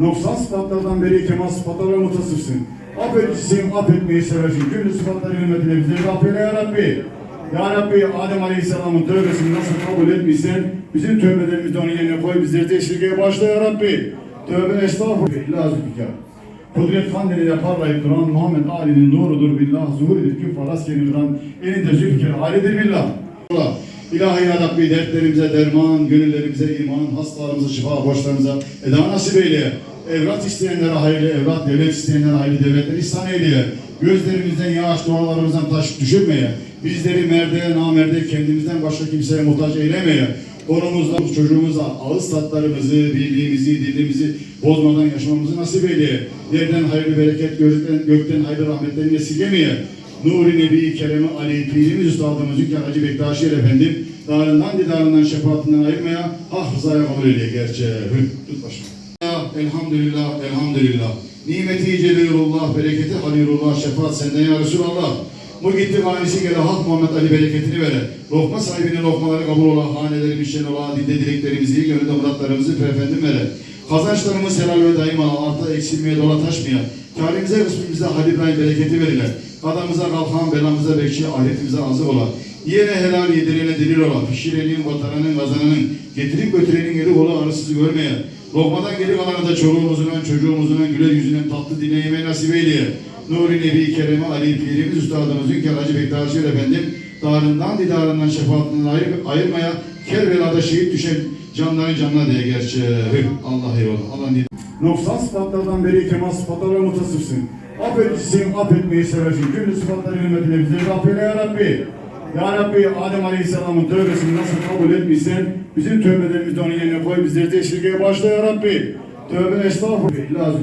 Noksan sıfatlardan beri kemal sıfatlara mutasıfsın. Affedicisin, affetmeyi seversin. Cümle sıfatları hürmetine bizleri affeyle ya Rabbi. Ya Rabbi Adem Aleyhisselam'ın tövbesini nasıl kabul etmişsen bizim tövbelerimizi onun yerine koy bizleri teşrikeye başla ya Rabbi. Tövbe estağfurullah. Lazım Kudret kandiliyle parlayıp duran Muhammed Ali'nin nurudur billah. Zuhur edip küffa rastgele duran elinde zülfikir halidir billah. Allah. İlahi ya Rabbi dertlerimize derman, gönüllerimize iman, hastalarımıza şifa, borçlarımıza eda nasip eyle. Evlat isteyenlere hayırlı evlat, devlet isteyenlere hayırlı devletler ihsan eyle. Gözlerimizden yağış, dualarımızdan taş düşürmeye, bizleri merde, namerde kendimizden başka kimseye muhtaç eylemeye, Onumuzla, çocuğumuza ağız tatlarımızı, birliğimizi, dilimizi bozmadan yaşamamızı nasip eyle. Yerden hayırlı bereket, gökten, gökten hayırlı rahmetlerini esirgemeye. Nuri Nebi Kerem Ali Pirimiz Üstadımız Hünkar Hacı Bektaşi Efendim darından didarından şefaatinden ayırmaya hak rızaya kabul eyle gerçeği. Hü, Tut başını. Elhamdülillah, elhamdülillah. Nimeti celilullah, bereketi halilullah, şefaat senden ya Resulallah. Bu gitti hanesi gele hak Muhammed Ali bereketini vere. Lokma sahibinin lokmaları kabul ola, hanelerimiz şen ola, dilde dileklerimizi, gönülde muratlarımızı efendim vere. Kazançlarımız helal ve daima arta eksilmeye dola taşmaya. Kârimize kısmımıza Halil İbrahim bereketi verile. Kadamıza kalkan, belamıza bekçi, ahiretimize azı ola. Yiyene helal, yedirene delil ola. Pişirenin, kotaranın, kazananın, getirip götürenin eli ola arısızı görmeye. Lokmadan geri kalanı da çoluğumuzun, çocuğumuzun güler yüzünden tatlı dine yemeği nasip eyleye. Nuri Nebi Kerem'i Ali Pirimiz Üstadımız Hünkar Hacı Bektaşi Efendim darından didarından şefaatinden ayır, ayırmaya Kerbela'da şehit düşen canların canına diye gerçi Allah eyvallah Allah niye Noksan sıfatlardan beri kemal sıfatlara mutasıfsın. Affedicisin, affetmeyi seversin. Cümle sıfatları hürmetine bizleri affeyle ya Rabbi. Ya Rabbi Adem Aleyhisselam'ın tövbesini nasıl kabul etmişsen bizim tövbelerimizi onun yerine koy bizleri teşrikeye başla ya Rabbi. Tövbe estağfurullah. Lazım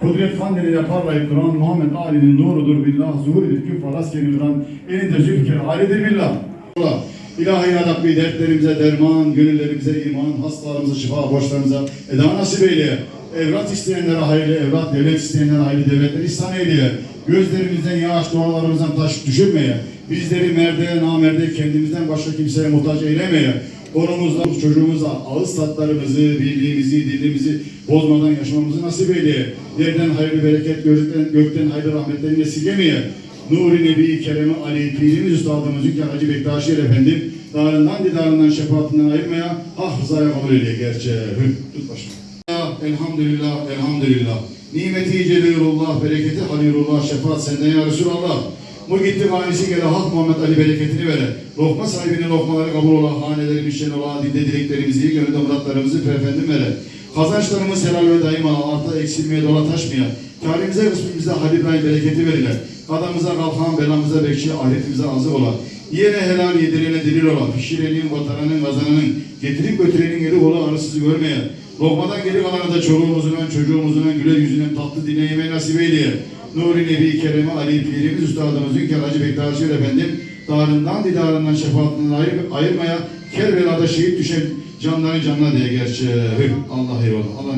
Kudret kandiliyle parlayıp duran Muhammed Ali'nin nurudur billah. Zuhur edip küffa rastgele duran elinde zülfikir halidir billah. Allah. İlahi ya Rabbi dertlerimize derman, gönüllerimize iman, hastalarımıza şifa, borçlarımıza eda nasip eyle. Evlat isteyenlere hayırlı evlat, devlet isteyenlere hayırlı devletler ihsan eyle. Gözlerimizden yağış, dualarımızdan taş düşürmeye, bizleri merde, namerde kendimizden başka kimseye muhtaç eylemeye, Onumuzla, çocuğumuzla ağız tatlarımızı, birliğimizi, dilimizi bozmadan yaşamamızı nasip eyle. Yerden hayırlı bereket, gökten, gökten hayırlı rahmetlerini esirgemeye. Nuri Nebi Kerem Ali Pirimiz Üstadımız Hünkar Hacı Bektaşi Efendim darından didarından şefaatinden ayırmaya hak rızaya kabul eyle gerçeği. Hü, Tut başını. Elhamdülillah, elhamdülillah. Nimeti celilullah, bereketi halilullah, şefaat senden ya Resulallah. Bu gitti hanesi gele hak Muhammed Ali bereketini vere. Lokma sahibinin lokmaları kabul ola, hanelerimiz şen ola, dilde dileklerimizi, gönülde muratlarımızı efendim vere. Kazançlarımız helal ve daima arta eksilmeye dola taşmaya. Kârimize kısmımızda Halil İbrahim bereketi verile. Kadamıza kalkan, belamıza bekçi, ahiretimize azı ola. Yiyene helal, yedirene delil ola. Pişirenin, kotaranın, kazananın, getirip götürenin eli ola arısızı görmeye. Lokmadan geri kalanı da çoluğumuzun, çocuğumuzun güler yüzünden tatlı dine yemeği nasip eyleye. Nuri Nebi Kerem'i Ali Pirimiz Üstadımız Hünkar Hacı Bektaşi Efendim darından didarından şefaatinden ayır, ayırmaya Kerbela'da şehit düşen canların canına diye gerçi. Allah eyvallah. Allah